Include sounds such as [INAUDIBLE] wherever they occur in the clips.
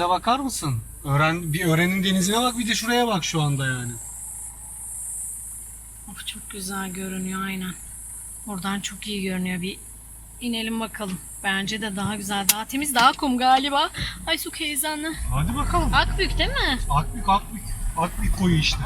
denize bakar mısın? Öğren bir öğrenin denizine bak bir de şuraya bak şu anda yani. Of çok güzel görünüyor aynen. Oradan çok iyi görünüyor. Bir inelim bakalım. Bence de daha güzel, daha temiz, daha kum galiba. Ay su heyecanlı. Hadi bakalım. Akbük değil mi? Akbük akbük. Akbük koyu işte.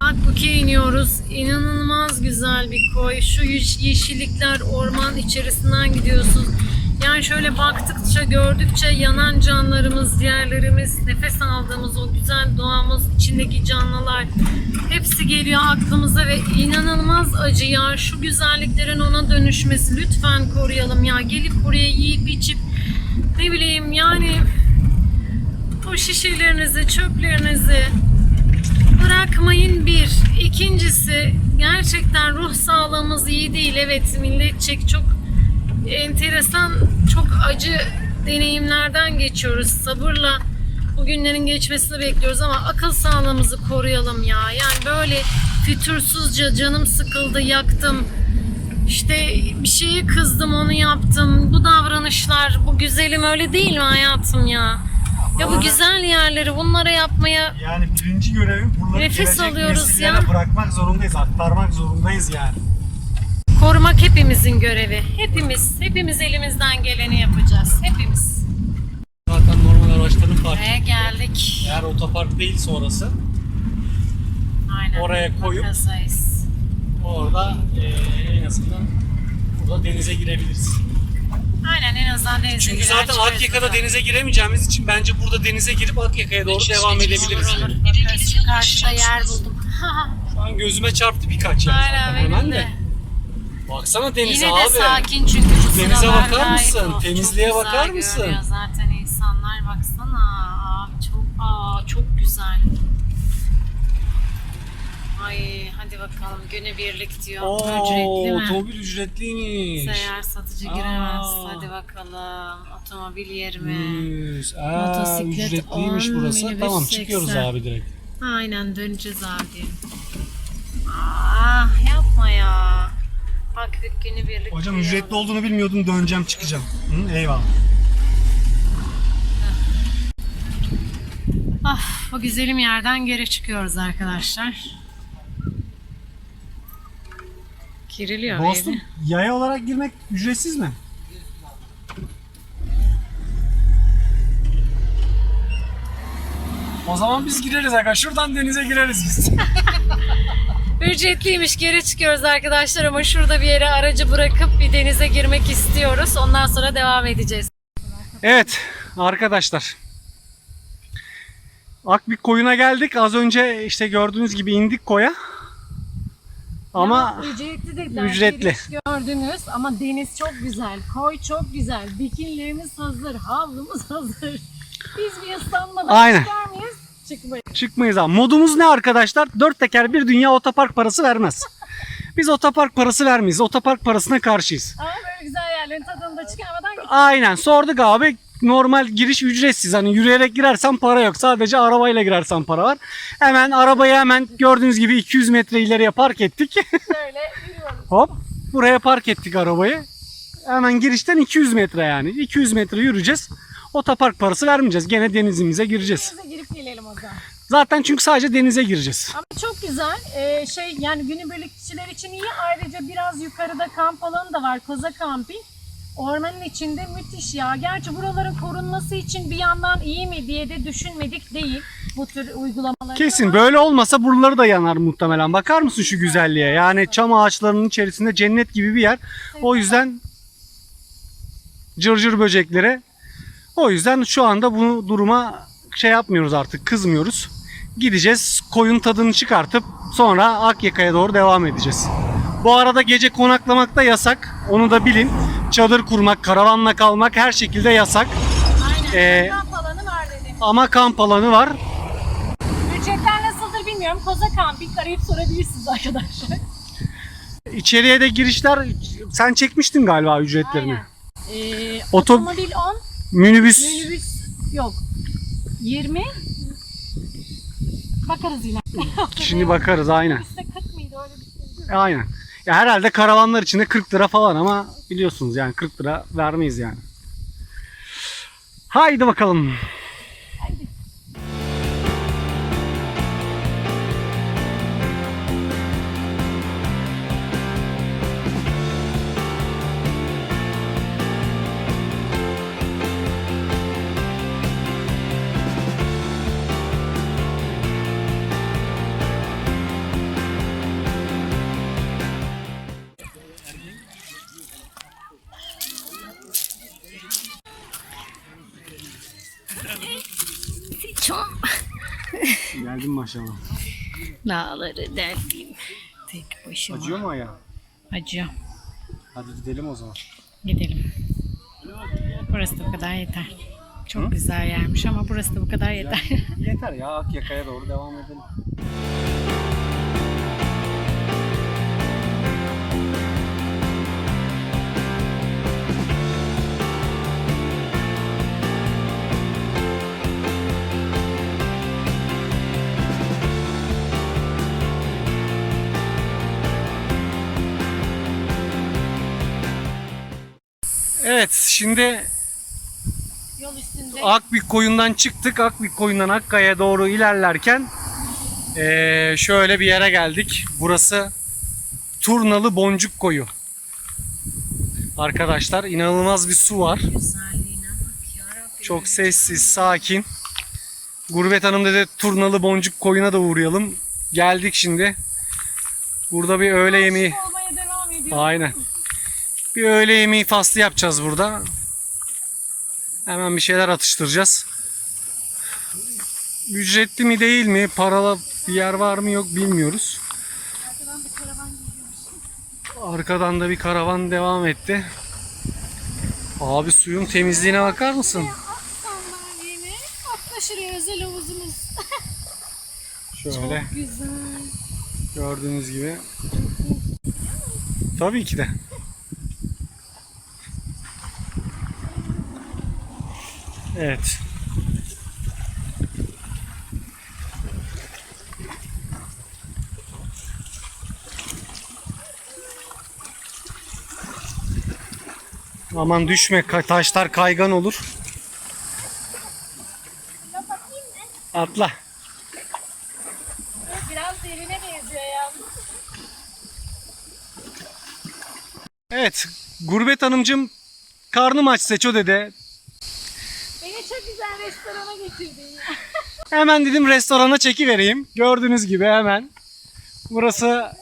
Akbük'e iniyoruz. İnanılmaz güzel bir koy. Şu yeş- yeşillikler orman içerisinden gidiyorsun. Yani şöyle baktıkça, gördükçe yanan canlarımız, diğerlerimiz, nefes aldığımız o güzel doğamız, içindeki canlılar hepsi geliyor aklımıza ve inanılmaz acı ya. Şu güzelliklerin ona dönüşmesi lütfen koruyalım ya. Gelip buraya yiyip içip ne bileyim yani o şişelerinizi, çöplerinizi bırakmayın bir. İkincisi gerçekten ruh sağlığımız iyi değil. Evet milletçek çok enteresan, çok acı deneyimlerden geçiyoruz. Sabırla bu günlerin geçmesini bekliyoruz ama akıl sağlığımızı koruyalım ya. Yani böyle fütursuzca canım sıkıldı, yaktım. İşte bir şeye kızdım, onu yaptım. Bu davranışlar, bu güzelim öyle değil mi hayatım ya? Ya bu güzel yerleri bunlara yapmaya Yani birinci görevim bunları Nefes gelecek alıyoruz nesillere ya. bırakmak zorundayız, aktarmak zorundayız yani. Korumak hepimizin görevi. Hepimiz, hepimiz elimizden geleni yapacağız. Hepimiz. Zaten normal araçların parkı. Ve geldik. Eğer otopark değilse orası, Aynen. Oraya koyup- Makasayız. orada eee, en azından burada denize girebiliriz. Aynen en azından denize Çünkü girer zaten çıkarız Akyaka'da buradan. denize giremeyeceğimiz için bence burada denize girip Akyaka'ya doğru devam edebiliriz. Olur, olur. Bakarız. Şu karşıda yer buldum. Şu an gözüme çarptı birkaç yer. Aynen zaten, benim hemen de. Baksana denize Yine de abi. sakin çünkü bu Denize sıralar bakar gayet mısın? hoş. Temizliğe Çok bakar güzel mısın? görünüyor Zaten insanlar baksana. Abi çok aa çok güzel. Ay hadi bakalım günübirlik diyor. Ücretli mi? otomobil ücretliymiş. Seyyar satıcı giremez. Aa. Hadi bakalım. Otomobil 20. Yüz. Aa, Motosiklet ücretliymiş 10, burası. minibüs Tamam çıkıyoruz 80. abi direkt. Aynen döneceğiz abi. Ah yapma ya. Bak günübirlik. Hocam diyor. ücretli olduğunu bilmiyordum döneceğim çıkacağım. Hı, eyvallah. Ah, bu güzelim yerden geri çıkıyoruz arkadaşlar. Kiriliyor Dostum yaya olarak girmek ücretsiz mi? O zaman biz gireriz aga. Şuradan denize gireriz biz. [LAUGHS] Ücretliymiş geri çıkıyoruz arkadaşlar ama şurada bir yere aracı bırakıp bir denize girmek istiyoruz. Ondan sonra devam edeceğiz. Evet arkadaşlar. Akbük koyuna geldik. Az önce işte gördüğünüz gibi indik koya. Ama ücretli dediler. Ücretli. Gördünüz ama deniz çok güzel. Koy çok güzel. Bikinlerimiz hazır. Havlumuz hazır. Biz bir ıslanmadan Aynen. çıkar mıyız? Çıkmayız. çıkmayız abi. Modumuz ne arkadaşlar? Dört teker bir dünya otopark parası vermez. Biz otopark parası vermeyiz. Otopark parasına karşıyız. Ama böyle güzel yerlerin tadını da çıkarmadan git. Aynen sorduk abi. Normal giriş ücretsiz. Hani yürüyerek girersen para yok. Sadece arabayla girersen para var. Hemen arabayı hemen gördüğünüz gibi 200 metre ileriye park ettik. [LAUGHS] Şöyle yürüyoruz. Hop buraya park ettik arabayı. Hemen girişten 200 metre yani. 200 metre yürüyeceğiz. Otopark parası vermeyeceğiz. Gene denizimize gireceğiz. Denize girip gelelim o zaman. Zaten çünkü sadece denize gireceğiz. Ama çok güzel. Ee, şey yani günübirlikçiler için iyi. Ayrıca biraz yukarıda kamp alanı da var. Koza Camping. Ormanın içinde müthiş ya. Gerçi buraların korunması için bir yandan iyi mi diye de düşünmedik değil bu tür uygulamaları. Kesin böyle olmasa buraları da yanar muhtemelen. Bakar mısın şu güzelliğe? Yani çam ağaçlarının içerisinde cennet gibi bir yer. O yüzden cırcır böceklere. O yüzden şu anda bu duruma şey yapmıyoruz artık kızmıyoruz. Gideceğiz koyun tadını çıkartıp sonra Akyaka'ya doğru devam edeceğiz. Bu arada gece konaklamak da yasak. Onu da bilin. Çadır kurmak, karavanla kalmak her şekilde yasak. Aynen. Ee, kamp alanı var dedim. Ama kamp alanı var. Ücretler nasıldır bilmiyorum. Koza Camping arayıp sorabilirsiniz arkadaşlar. [LAUGHS] İçeriye de girişler sen çekmiştin galiba ücretlerini. Aynen. Ee, Oto- otomobil 10, Minibüs minibüs yok. 20. Bakarız yine. [LAUGHS] şimdi bakarız aynen. Minibüste 40 mıydı öyle bir şey? Aynen. Ya herhalde karavanlar içinde 40 lira falan ama biliyorsunuz yani 40 lira vermeyiz yani. Haydi bakalım. Geldin maşallah. dağları deldim. Tek başıma. Acıyor mu ayağı? Acıyor. Hadi gidelim o zaman. Gidelim. Burası da bu kadar yeter. Çok güzel yermiş ama burası da bu kadar yeter. Yeter ya Akyaka'ya doğru devam edelim. Evet şimdi Yol üstünde. Akbük koyundan çıktık. Akbük koyundan Akkaya'ya doğru ilerlerken eee, şöyle bir yere geldik. Burası Turnalı Boncuk Koyu. Arkadaşlar inanılmaz bir su var. Güzelliğine bak yarabbim. Çok sessiz, sakin. Gurbet Hanım dedi Turnalı Boncuk Koyu'na da uğrayalım. Geldik şimdi. Burada bir öğle yemeği. olmaya devam ediyor. Aynen. Bir öğle yemeği faslı yapacağız burada. Hemen bir şeyler atıştıracağız. Ücretli mi değil mi? Paralı bir yer var mı yok bilmiyoruz. Arkadan da bir karavan devam etti. Abi suyun temizliğine bakar mısın? Atla şuraya özel havuzumuz. [LAUGHS] Şöyle Güzel. gördüğünüz gibi. Tabii ki de. Evet. Aman düşme taşlar kaygan olur. Atla. Biraz derine benziyor ya. Evet. Gurbet Hanımcığım karnım aç Seço dede. Getirdin ya. [LAUGHS] Hemen dedim restorana çekivereyim. Gördüğünüz gibi hemen. Burası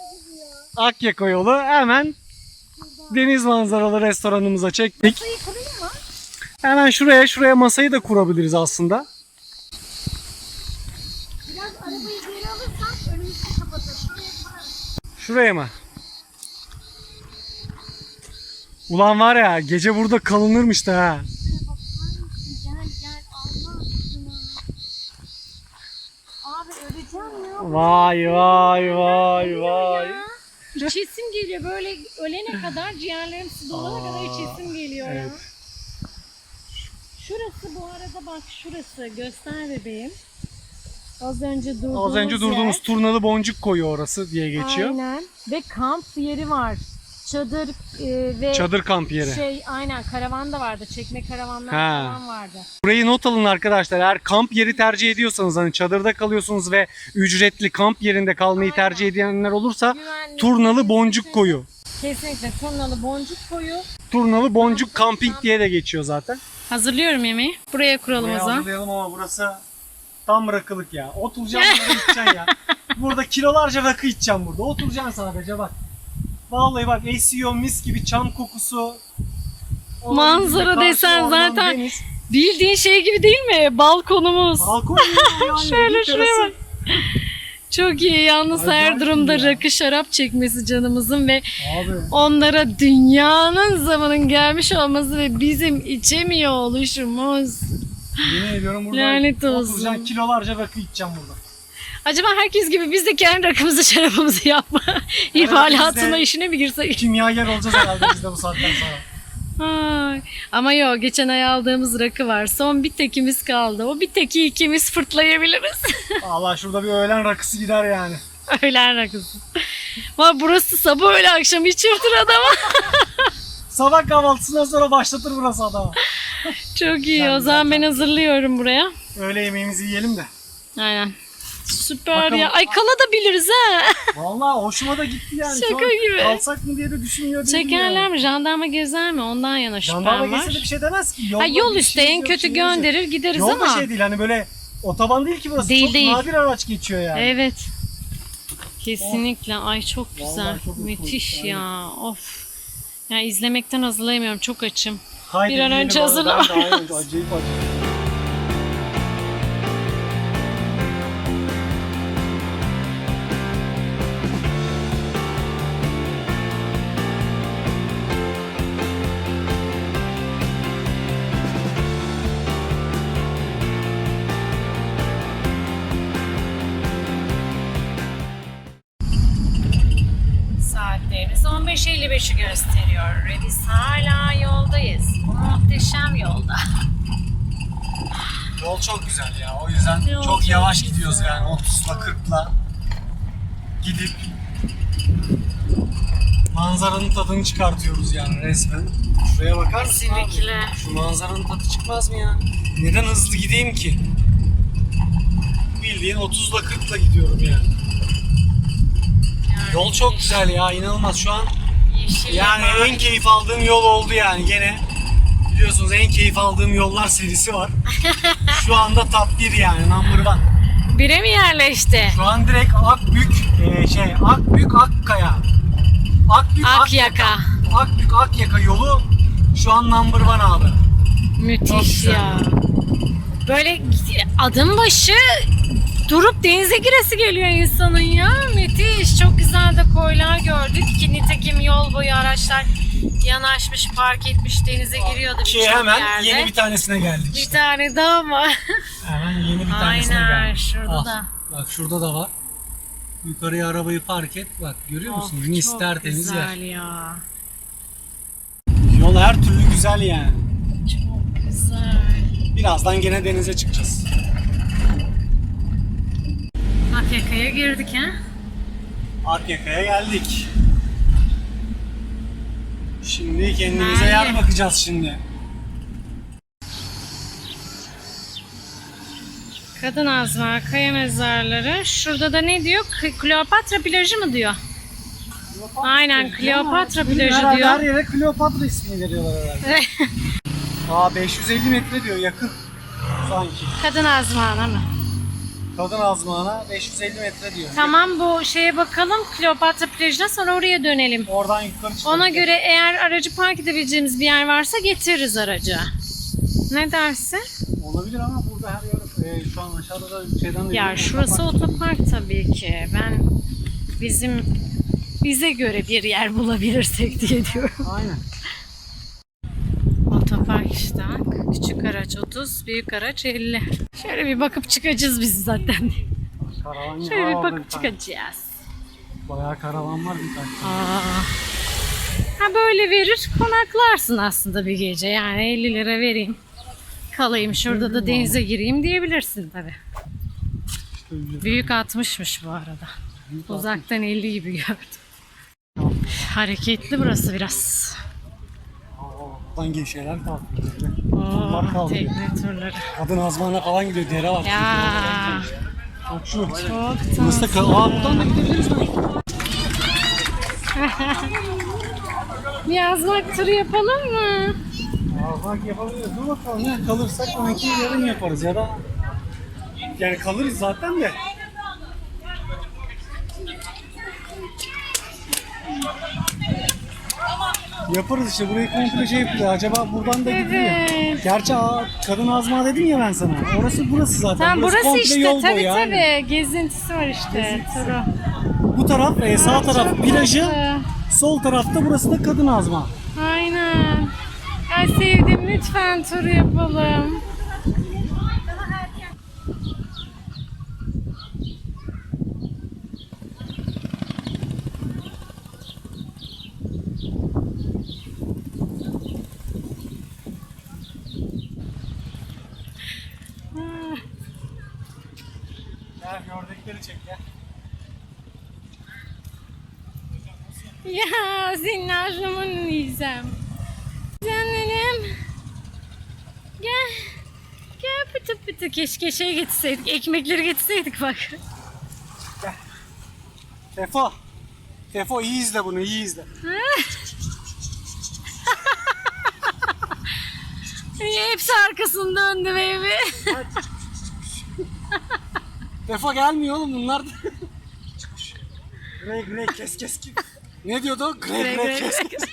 Akyaka yolu. Hemen deniz manzaralı restoranımıza çektik. Sayı kurayım mı? Hemen şuraya şuraya masayı da kurabiliriz aslında. Biraz arabayı geri alırsan önümüzü kapatır. Şuraya kurarız. Şuraya mı? Ulan var ya gece burada kalınırmış da ha. Gel gel Allah aşkına. Abi öleceğim ya. Vay vay vay vay. İçesim geliyor böyle ölene kadar ciğerlerim su dolana kadar içesim geliyor ya. evet. Şurası bu arada bak şurası göster bebeğim. Az önce durduğumuz Az önce durduğumuz yer. turnalı boncuk koyu orası diye geçiyor. Aynen. Ve kamp yeri var. Çadır e, ve Çadır kamp yeri. şey aynen karavan da vardı. Çekme karavanlar Ha. falan vardı. Burayı not alın arkadaşlar. Eğer kamp yeri tercih ediyorsanız hani çadırda kalıyorsunuz ve ücretli kamp yerinde kalmayı Aynen. tercih edenler olursa Güvenli. Turnalı Boncuk Koyu. Kesinlikle turnalı boncuk koyu. Turnalı Boncuk Camping diye de geçiyor zaten. Hazırlıyorum yemeği. Buraya kuralım o zaman. hazırlayalım ama burası tam rakılık ya. Oturacaksın burada içeceksin ya. [LAUGHS] Burada kilolarca rakı içeceğim burada. Oturacaksın sadece bak. Vallahi bak esiyor mis gibi çam kokusu. Manzara karşı desen orman, zaten- deniz. Bildiğin şey gibi değil mi? Balkonumuz. Balkon ya, [LAUGHS] yani Şöyle şuraya bak. Çok iyi. Yalnız Acayip her durumda ya. rakı şarap çekmesi canımızın ve Abi onlara dünyanın zamanın gelmiş olması ve bizim içemiyor oluşumuz. yemin ediyorum burada Lanet olsun. kilolarca rakı içeceğim burada. Acaba herkes gibi biz de kendi rakımızı şarabımızı yapma [LAUGHS] imalatına biz de- işine mi girsek? Kimyager olacağız herhalde biz de bu saatten sonra. Ay. Ama yok geçen ay aldığımız rakı var. Son bir tekimiz kaldı. O bir teki ikimiz fırtlayabiliriz. [LAUGHS] Allah şurada bir öğlen rakısı gider yani. Öğlen rakısı. Ama burası sabah öğle akşam içiyordur adama. [LAUGHS] Sabah kahvaltısından sonra başlatır burası adamı. Çok iyi. Sen o zaman ben hazırlıyorum buraya. Öğle yemeğimizi yiyelim de. Aynen. Süper Bakalım. ya. Ay kalabiliriz ha. Vallahi hoşuma da gitti yani. Şu Şaka an gibi. Kalsak mı diye de düşünmüyor değilim Çekerler yani. mi? Jandarma gezer mi? Ondan yana Jandarma şüphem var. de bir şey demez ki. Ha, Yolda yol bir işte şeyimiz en kötü yok. gönderir gideriz Yol da ama. şey değil hani böyle otoban değil ki burası. Değil, çok değil. nadir araç geçiyor yani. Evet. Kesinlikle. Ay çok güzel. Vallahi çok Müthiş gitti, ya. Of. Ya izlemekten hazırlayamıyorum. Çok açım. Haydi Bir an önce abi. hazırla. Ben de aynen acayip acayip. 15.55'i gösteriyor ve biz hala yoldayız. Bu muhteşem yolda. Yol çok güzel ya. O yüzden Yol çok çok yavaş güzel. gidiyoruz yani 30'la 40'la gidip manzaranın tadını çıkartıyoruz yani resmen. Şuraya bakar mısın abi? Kesinlikle. Şu manzaranın tadı çıkmaz mı ya? Neden hızlı gideyim ki? Bildiğin 30'la 40'la gidiyorum yani. Yol çok güzel ya inanılmaz şu an Yeşil yani mavi. en keyif aldığım yol oldu yani gene. Biliyorsunuz en keyif aldığım yollar serisi var. [LAUGHS] Şu anda top 1 yani number one. Bire mi yerleşti? Şu an direkt Akbük e, şey Akbük Akkaya. Akbük Akyaka. Akbük Akyaka yolu şu an number one abi. Çok Müthiş güzel. ya. Böyle adım başı durup denize giresi geliyor insanın ya. Müthiş. Çok güzel de koylar gördük. Ki nitekim yol boyu araçlar yanaşmış, park etmiş, denize giriyordu Ki hemen yerde. yeni bir tanesine geldik Bir işte. tane daha var. [LAUGHS] Hemen yeni bir tanesine Aynen, geldik. şurada Al, da. Bak şurada da var. Yukarıya arabayı park et. Bak görüyor musun? Of, Mis tertemiz yer. güzel ya. Yol her türlü güzel yani. Çok güzel. Birazdan gene denize çıkacağız. Akyaka'ya girdik ha. Akyaka'ya geldik. Şimdi kendimize Nerede? yer bakacağız şimdi. Kadın Azma, Kaya Mezarları. Şurada da ne diyor? Kleopatra plajı mı diyor? Aynen, Kleopatra plajı Herhalde diyor. Her yere Kleopatra ismini veriyorlar herhalde. [LAUGHS] Aa 550 metre diyor yakın. Sanki. Kadın Azman'a mı? Kadın azmağına 550 metre diyor. Tamam bu şeye bakalım Kleopatra plajına sonra oraya dönelim. Oradan yukarı çıkalım. Ona göre eğer aracı park edebileceğimiz bir yer varsa getiririz aracı. Ne dersin? Olabilir ama burada her yer e, şu an aşağıda da şeyden de Ya şurası otopark tabii ki. Ben bizim bize göre bir yer bulabilirsek diye diyorum. Aynen. Bak. Küçük araç 30, büyük araç 50. Şöyle bir bakıp çıkacağız biz zaten. Karavan Şöyle bir bakıp çıkacağız. Bayağı karavan var bir tane. Aa. Ha böyle verir konaklarsın aslında bir gece. Yani 50 lira vereyim. Kalayım şurada da denize gireyim diyebilirsin tabi. Büyük 60'mış bu arada. Uzaktan 50 gibi gördüm. Hareketli burası biraz. Gel şeyler kalkıyor. Oo, Bak kaldı. tekne turları. Kadın azmağına falan gidiyor. Dere var. Ya Bak şu. çok Burası da tatlı. ka- Aa buradan da gidebiliriz mi? [LAUGHS] Bir yazmak turu yapalım mı? Aa bak yapabiliriz. Dur bakalım ya. Kalırsak onunki yarın yaparız ya da yani kalırız zaten de. Yaparız işte burayı komple şey yapılıyor. Acaba buradan da gidiliyor. Evet. Gerçi aa, kadın azma dedim ya ben sana. Orası burası zaten. Tamam burası komple işte yol tabii yani. tabii gezintisi var işte turu. Bu taraf e, sağ taraf plajı, tatlı. sol tarafta burası da kadın azma. Aynen. Ay sevdim lütfen tur yapalım. Gel gördükleri çek ya. Yiyeceğim. Canlarım. Gel. Gel pıtı pıtı. Keşke şey getirseydik. Ekmekleri getirseydik bak. Tefo. Tefo iyi izle bunu iyi izle. [LAUGHS] Hepsi arkasını döndü baby. Tefo gelmiyor oğlum bunlar da. [LAUGHS] Grey grey kes kes kes. Ne diyordu Grey, grey grey, kes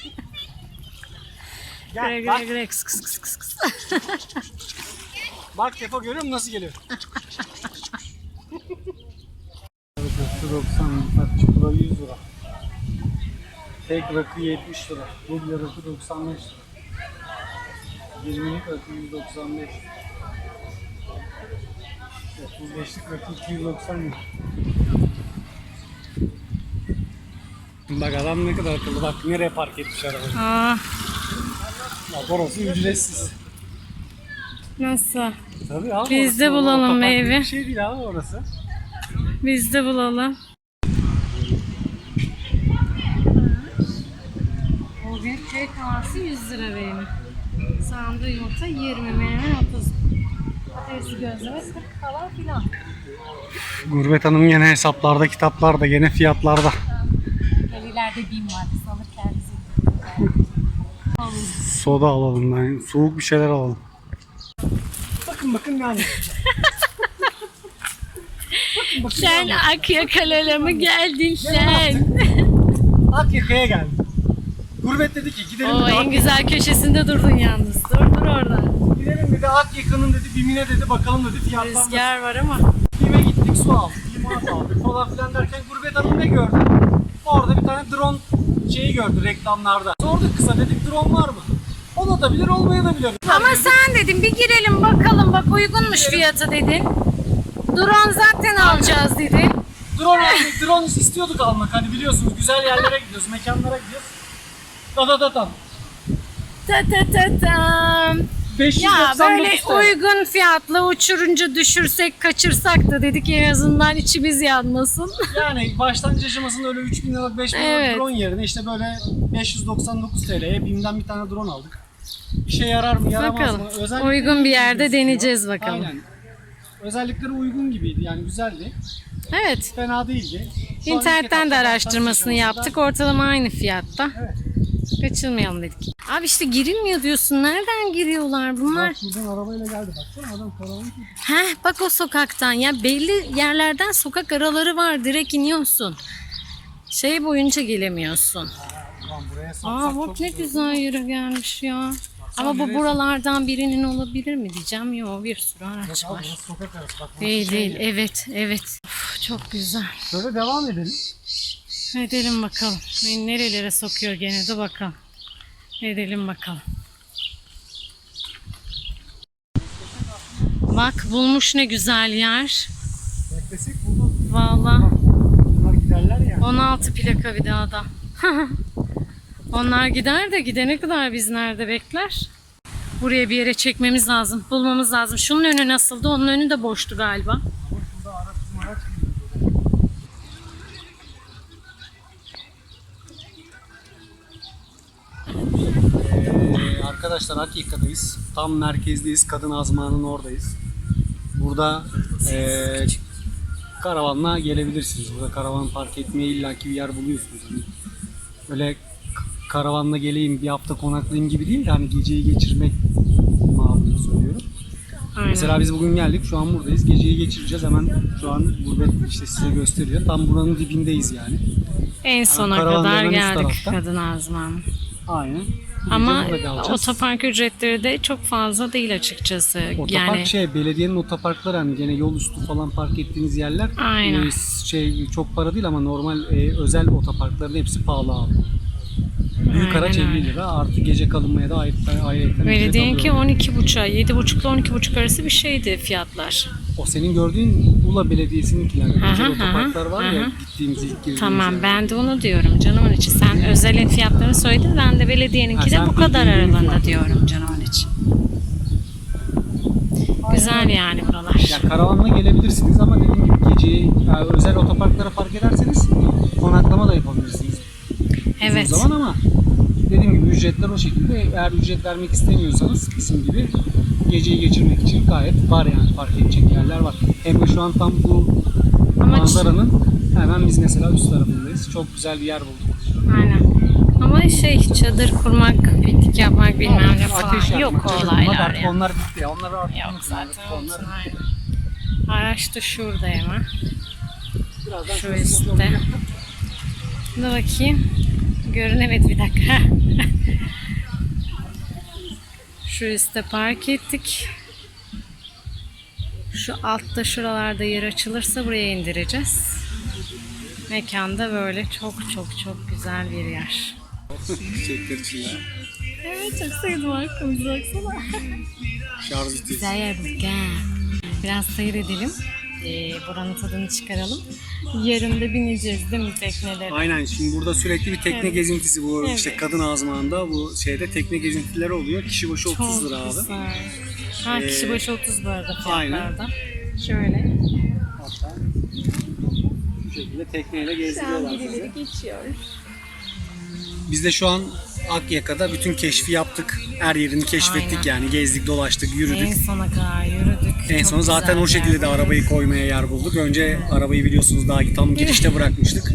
kes. Gre Gel bak, gre gre kıs kıs kıs kıs kıs. bak Tefo görüyor musun nasıl geliyor? 90 bak çukura 100 lira. Tek rakı 70 lira. Duble rakı 95 lira. 20'lik rakı 195. 35'lik rakı 290 lira. Bak adam ne kadar akıllı. Bak nereye park etmiş arabayı. Aa, Orası ücretsiz. nasıl? Tabii abi. Biz de bulalım otopark meyve. Bir şey değil abi orası. Biz de bulalım. O bir köy kahvesi 100 lira benim. Sandığı yumurta 20, menemen 30. Patatesi gözleme 40 falan filan. Gurbet Hanım gene hesaplarda, kitaplarda, gene fiyatlarda. Evlerde bin var. Soda alalım ben. Soğuk bir şeyler alalım. Bakın bakın ne anlatacağım. bakın bakın Sen ne Akyakalara mı geldin sen? Akyaka'ya geldim. Gurbet dedi ki gidelim O dedi, en güzel köşesinde durdun yalnız. Dur dur orada. gidelim dedi Akyaka'nın dedi Bimine dedi bakalım dedi fiyatlar. Rüzgar var ama. Bime gittik su aldık, limonat aldık falan filan derken Gurbet Hanım ne gördü? Orada bir tane drone şeyi gördü reklamlarda. Sorduk kısa dedik drone var mı? Olabilir olmayabilir. Ama sen dedin bir girelim bakalım bak uygunmuş fiyatı dedin. Drone zaten alacağız dedin. Drone aldık, drone istiyorduk almak hani biliyorsunuz güzel yerlere gidiyoruz, mekanlara gidiyoruz. Da da da da. Ta ta ta tam. 599 Ya böyle TL. uygun fiyatlı uçurunca düşürsek kaçırsak da dedik en azından içimiz yanmasın. Yani baştan şaşırmasın öyle 3000 liralık 5000 liralık Evet. drone yerine işte böyle 599 TL'ye BİM'den bir tane drone aldık. İşe yarar mı yaramaz Bakalım. mı? Özellikleri Uygun bir yerde gözüküyor. deneyeceğiz bakalım. Aynen. Özellikleri uygun gibiydi yani güzeldi. Evet. Fena değildi. Sonra İnternetten de araştırmasını yaptık. Ortalama aynı fiyatta. Evet. Kaçırmayalım dedik. Abi işte girilmiyor diyorsun. Nereden giriyorlar bunlar? Bak arabayla geldi baksana adam tuttu. Heh bak o sokaktan. Ya belli yerlerden sokak araları var. Direkt iniyorsun. Şey boyunca gelemiyorsun. Ulan satsak Aa çok ne güzel yere gelmiş ya. Ama bu nereye buralardan birinin olabilir mi diyeceğim. Yok bir sürü Yok araç abi var. burası sokak arası bak. burası Değil şey değil. değil. Evet evet. Uf, çok güzel. Şöyle devam edelim. Edelim bakalım. Beni nerelere sokuyor gene de bakalım. Edelim bakalım. Bak bulmuş ne güzel yer. Beklesek bulduk. Vallahi Bunlar giderler ya. 16 plaka bir daha [LAUGHS] da. Onlar gider de gidene kadar biz nerede bekler? Buraya bir yere çekmemiz lazım. Bulmamız lazım. Şunun önü nasıldı? Onun önü de boştu galiba. Ee, arkadaşlar Akyaka'dayız. Tam merkezdeyiz. Kadın Azma'nın oradayız. Burada ee, karavanla gelebilirsiniz. Burada karavan park etmeye illaki bir yer buluyorsunuz. Hani öyle karavanla geleyim bir hafta konaklayayım gibi değil de hani geceyi geçirmek mağdurunu söylüyorum. Aynen. Mesela biz bugün geldik şu an buradayız. Geceyi geçireceğiz hemen şu an burada işte size gösteriyor. Tam buranın dibindeyiz yani. en sona karavanların kadar geldik. Kadın Azman. Aynen. Ama otopark ücretleri de çok fazla değil açıkçası. Otopark yani şey belediyenin otoparkları hani gene yol üstü falan park ettiğiniz yerler Aynen. e, şey çok para değil ama normal e, özel otoparkların hepsi pahalı abi. Büyük Aynen araç 50 öyle. lira artı gece kalınmaya da ayrı ayrıca belediyeninki 12.5'a 7.5 ile 12.5 arası bir şeydi fiyatlar. O senin gördüğün Ula Belediyesi'ninkiler. Hı, otoparklar var hı. ya gittiğimiz ilk girdiğimiz Tamam yer. ben de onu diyorum canımın içi. Sen özelin fiyatlarını söyledin ben de belediyeninki de sen bu kadar bildiğin aralığında diyorum canımın içi. Güzel yani buralar. Ya karavanla gelebilirsiniz ama dediğim gibi yani özel otoparklara park ederseniz. Evet. Zaman ama dediğim gibi ücretler o şekilde. Eğer ücret vermek istemiyorsanız bizim gibi geceyi geçirmek için gayet var yani park edecek yerler var. Hem de şu an tam bu Ama manzaranın hemen biz mesela üst tarafındayız. Çok güzel bir yer bulduk. Aynen. Ama şey çadır kurmak, piknik yapmak bilmem ne falan. Ateş yakmak, Yok o olaylar artık ya. Onlar bitti ya. Onlar artık Yok zaten. Onlar aynen. Araç da şurada hemen. birazdan Şu üstte. Dur bakayım. Görünemedi bir dakika. [LAUGHS] Şu üstte park ettik. Şu altta şuralarda yer açılırsa buraya indireceğiz. Mekanda böyle çok çok çok güzel bir yer. Evet çok sevdim arkamızı baksana. Şarj. Güzel yer bulduk ha. Biraz seyredelim. Ee, buranın tadını çıkaralım. Yarın da bineceğiz değil mi teknelere? Aynen şimdi burada sürekli bir tekne Evet. gezintisi bu Evet. işte kadın ağzımağında bu şeyde tekne gezintileri oluyor. Kişi başı 30 lira abi. güzel. Ha kişi Ee, başı 30 bu arada aynen. fiyatlarda. Şöyle. Hatta bu şekilde tekneyle gezdiriyorlar sizi. geçiyor. Biz de şu an Akyaka'da bütün keşfi yaptık. Her yerini keşfettik Aynen. yani gezdik dolaştık En yürüdük. sona kadar yürüdük. En Çok son zaten o şekilde yer. de arabayı koymaya yer bulduk. Önce arabayı biliyorsunuz daha tam girişte bırakmıştık.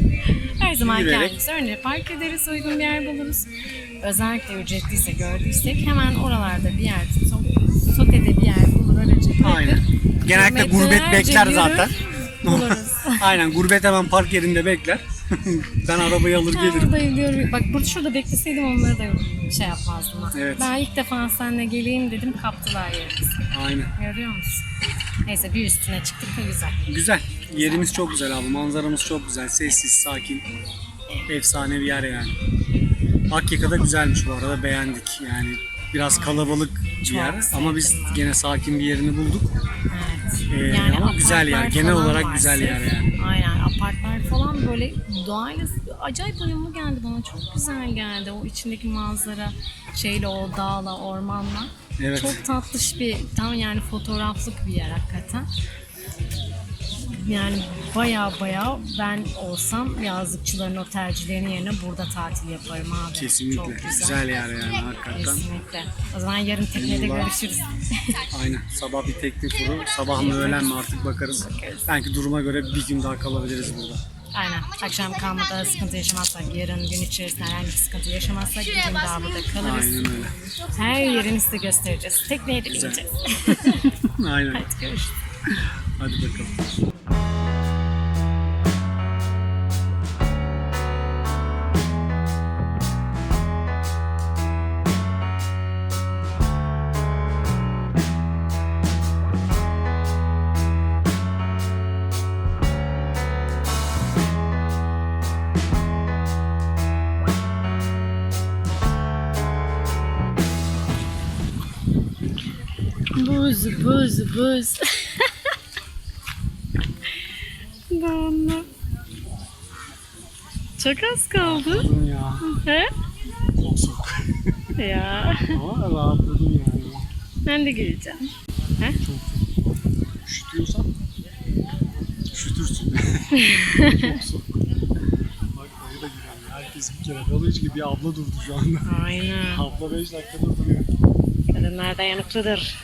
Her zaman yürüyerek. önce park ederiz, uygun bir yer buluruz. Özellikle ücretliyse gördüysek hemen oralarda bir yer, so- sotede bir yer bulur aracı bırakır. Aynen. Genellikle gurbet bekler yürür, zaten. Buluruz. [LAUGHS] Aynen gurbet hemen park yerinde bekler. [LAUGHS] ben arabayı alır gelirim. buradayım diyorum. Bak burada şurada bekleseydim onları da şey yapmazdım. ha. Evet. Ben ilk defa seninle geleyim dedim kaptılar yerimizi. Aynen. Görüyor musun? Neyse bir üstüne çıktık da güzel. Güzel. Yerimiz çok güzel abi. Manzaramız çok güzel. Sessiz, sakin. Efsane bir yer yani. Akyaka'da güzelmiş bu arada. Beğendik. Yani biraz kalabalık bir Çok yer ama biz sevdim ben. gene sakin bir yerini bulduk. Evet. Ee, ama güzel yer. apartlar Genel falan olarak var güzel sırf. yer yani. Aynen apartlar falan böyle doğayla acayip uyumlu geldi bana. Çok güzel geldi. O içindeki manzara şeyle o dağla, ormanla. Evet. Çok tatlış bir tam yani fotoğraflık bir yer hakikaten. Yani baya baya ben olsam yazlıkçıların o tercihlerinin yerine burada tatil yaparım abi. Kesinlikle. Çok Güzel yer yani hakikaten. Kesinlikle. O zaman yarın teknede görüşürüz. [LAUGHS] Aynen. Sabah bir tekne turu. Sabah mı öğlen mi artık bakarız. Belki duruma göre bir gün daha kalabiliriz burada. Aynen. Akşam kalmada sıkıntı yaşamazsak, yarın gün içerisinde herhangi bir sıkıntı yaşamazsak bir gün daha burada kalırız. Aynen öyle. Her yerini size göstereceğiz. Tekneye de bineceğiz. [LAUGHS] Aynen. [LAUGHS] Hadi görüşürüz. Hadi bakalım. Buz, buz, buz. Çok az kaldı. Rahatladım ya. He? Çok soğuk. Ya. Ama rahatladım yani. Ben de geleceğim. He? Üşütüyorsan üşütürsün. [LAUGHS] Çok soğuk. Bak dayı da güzel. Herkes bir kere dalış gibi bir abla durdu şu anda. Aynen. Abla 5 dakikadır duruyor. Kadınlar dayanıklıdır.